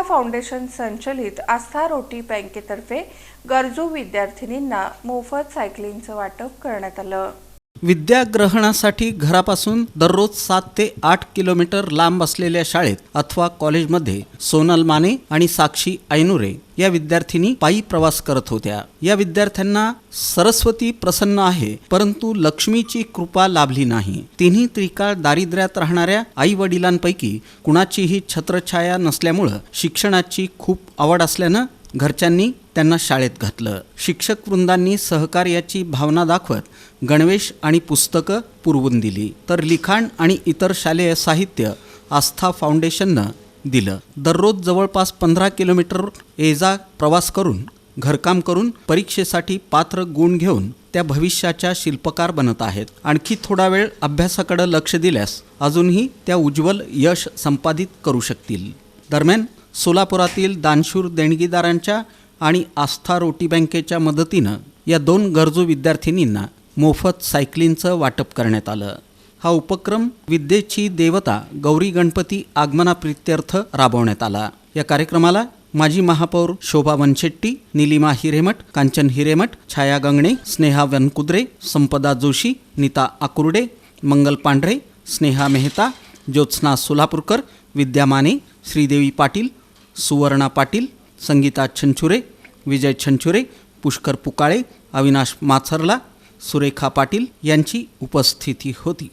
Foundation संचलित आस्था रोटी बँकेतर्फे गरजू विद्यार्थिनींना मोफत सायकलिंगचं वाटप करण्यात आलं. विद्याग्रहणासाठी घरापासून दररोज सात ते आठ किलोमीटर लांब असलेल्या शाळेत अथवा कॉलेजमध्ये सोनल माने आणि साक्षी ऐनुरे या विद्यार्थिनी पायी प्रवास करत होत्या. या विद्यार्थ्यांना सरस्वती प्रसन्न आहे परंतु लक्ष्मीची कृपा लाभली नाही. तिन्ही त्रिकाळ दारिद्र्यात राहणाऱ्या आई वडिलांपैकी कुणाचीही छत्रछाया नसल्यामुळं शिक्षणाची खूप आवड असल्यानं घरच्यांनी त्यांना शाळेत घातलं. शिक्षक वृंदांनी सहकार्याची भावना दाखवत गणवेश आणि पुस्तकं पुरवून दिली. तर लिखाण आणि इतर शालेय साहित्य आस्था फाउंडेशननं दिलं. दररोज जवळपास पंधरा किलोमीटर एजा प्रवास करून घरकाम करून परीक्षेसाठी पात्र गुण घेऊन त्या भविष्याच्या शिल्पकार बनत आहेत. आणखी थोडा वेळ अभ्यासाकडे लक्ष दिल्यास अजूनही त्या उज्ज्वल यश संपादित करू शकतील. दरम्यान सोलापुरातील दानशूर देणगीदारांच्या आणि आस्था रोटी बँकेच्या मदतीनं या दोन गरजू विद्यार्थिनींना मोफत सायकलिंगचं वाटप करण्यात आलं. हा उपक्रम विद्येची देवता गौरी गणपती आगमनाप्रित्यर्थ राबवण्यात आला. या कार्यक्रमाला माजी महापौर शोभा वनशेट्टी निलिमा हिरेमठ कांचन हिरेमठ छाया गंगणे स्नेहा वनकुद्रे संपदा जोशी नीता आकुर्डे मंगल पांढरे स्नेहा मेहता ज्योत्स्ना सोलापूरकर विद्या माने श्रीदेवी पाटील सुवर्णा पाटील संगीता छंचुरे विजय छंचुरे पुष्कर पुकाळे अविनाश माथरला सुरेखा पाटील यांची उपस्थिती होती.